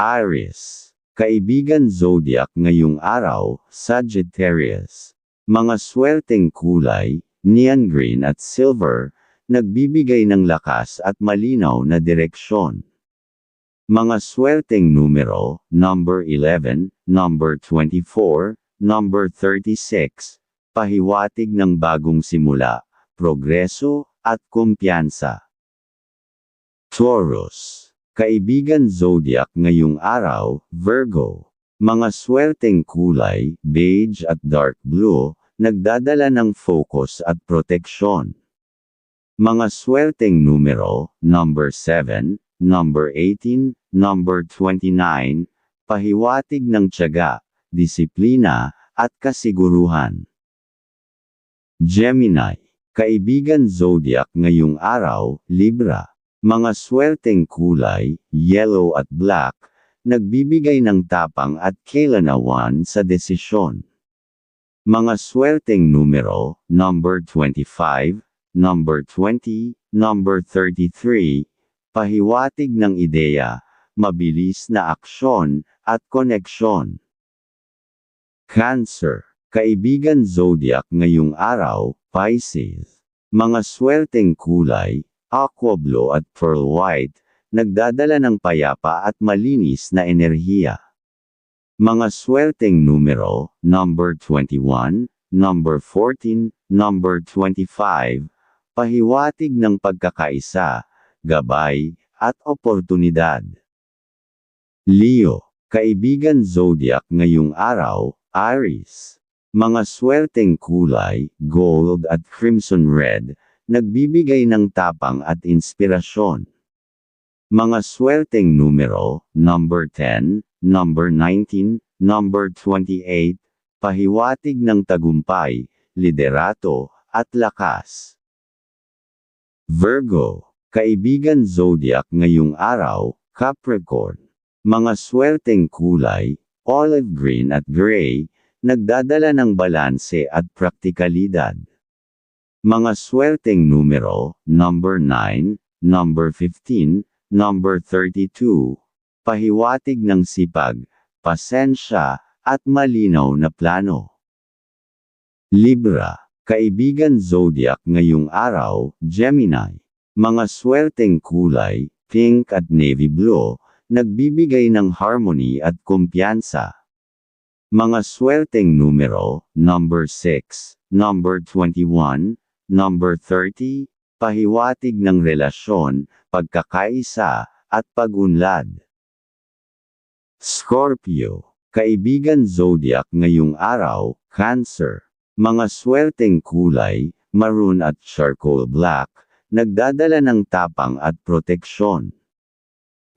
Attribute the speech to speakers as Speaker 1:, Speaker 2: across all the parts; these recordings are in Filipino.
Speaker 1: Aries. Kaibigan zodiac ngayong araw, Sagittarius. Mga swerteng kulay, neon green at silver, nagbibigay ng lakas at malinaw na direksyon. Mga swerteng numero, number 11, number 24, number 36, pahiwatig ng bagong simula, progreso, at kumpiyansa. Taurus. Kaibigan zodiac ngayong araw, Virgo. Mga swerteng kulay, beige at dark blue, nagdadala ng focus at proteksyon. Mga swerteng numero, number 7, number 18, number 29, pahiwatig ng tiyaga, disiplina, at kasiguruhan. Gemini, kaibigan zodiac ngayong araw, Libra. Mga swerteng kulay, yellow at black, nagbibigay ng tapang at kailanawan sa desisyon. Mga swerteng numero, number 25, number 20, number 33, pahiwatig ng ideya, mabilis na aksyon, at koneksyon. Cancer, kaibigan zodiac ngayong araw, Pisces. Mga swerteng kulay, aqua blue at pearl white, nagdadala ng payapa at malinis na enerhiya. Mga swerteng numero, number 21, number 14, number 25, pahiwatig ng pagkakaisa, gabay, at oportunidad. Leo, kaibigan zodiac ngayong araw, Aries. Mga swerteng kulay, gold at crimson red, nagbibigay ng tapang at inspirasyon. Mga swerteng numero, number 10, number 19, number 28, pahiwatig ng tagumpay, liderato, at lakas. Virgo Kaibigan zodiac ngayong araw, Capricorn. Mga swerteng kulay, olive green at gray, nagdadala ng balanse at praktikalidad. Mga swerteng numero, number 9, number 15, number 32, pahiwatig ng sipag, pasensya, at malinaw na plano. Libra, kaibigan zodiac ngayong araw, Gemini. Mga swerteng kulay, pink at navy blue, nagbibigay ng harmony at kumpiyansa. Mga swerteng numero, number 6, number 21, number 30, pahiwatig ng relasyon, pagkakaisa, at pagunlad. Scorpio, kaibigan zodiac ngayong araw, Cancer. Mga swerteng kulay, maroon at charcoal black, nagdadala ng tapang at proteksyon.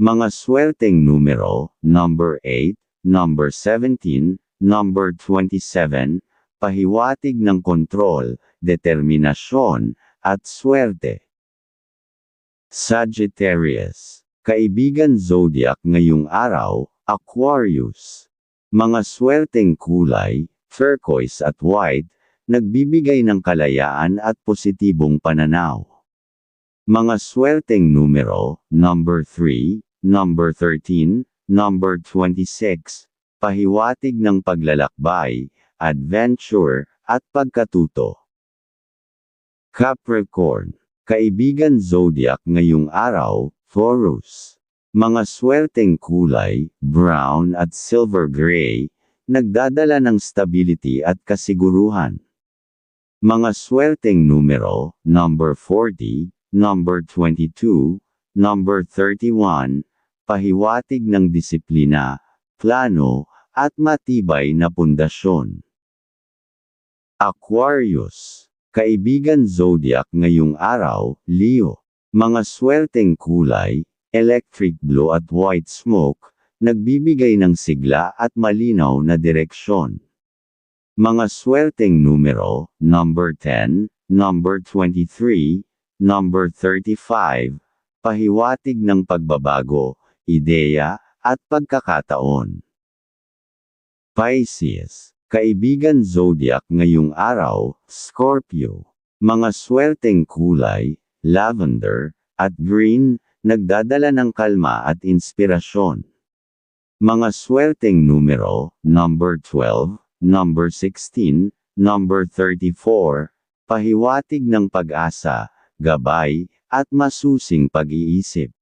Speaker 1: Mga swerteng numero, number 8, number 17, number 27, pahiwatig ng kontrol, determinasyon, at swerte. Sagittarius, kaibigan zodiac ngayong araw, Aquarius. Mga swerteng kulay, turquoise at white, nagbibigay ng kalayaan at positibong pananaw. Mga swerteng numero, number 3, number 13, number 26, pahiwatig ng paglalakbay, adventure, at pagkatuto. Capricorn, kaibigan zodiac ngayong araw, Taurus. Mga swerteng kulay, brown at silver gray, nagdadala ng stability at kasiguruhan. Mga swerteng numero, number 40, number 22, number 31, pahiwatig ng disiplina, plano, at matibay na pundasyon. Aquarius. Kaibigan zodiac ngayong araw, Leo. Mga swerteng kulay, electric blue at white smoke, nagbibigay ng sigla at malinaw na direksyon. Mga swerteng numero, number 10, number 23, Number 35, pahiwatig ng pagbabago, ideya, at pagkakataon. Pisces, kaibigan zodiac ngayong araw, Scorpio. Mga swerteng kulay, lavender, at green, nagdadala ng kalma at inspirasyon. Mga swerteng numero, number 12, number 16, number 34, pahiwatig ng pag-asa, gabay, at masusing pag-iisip.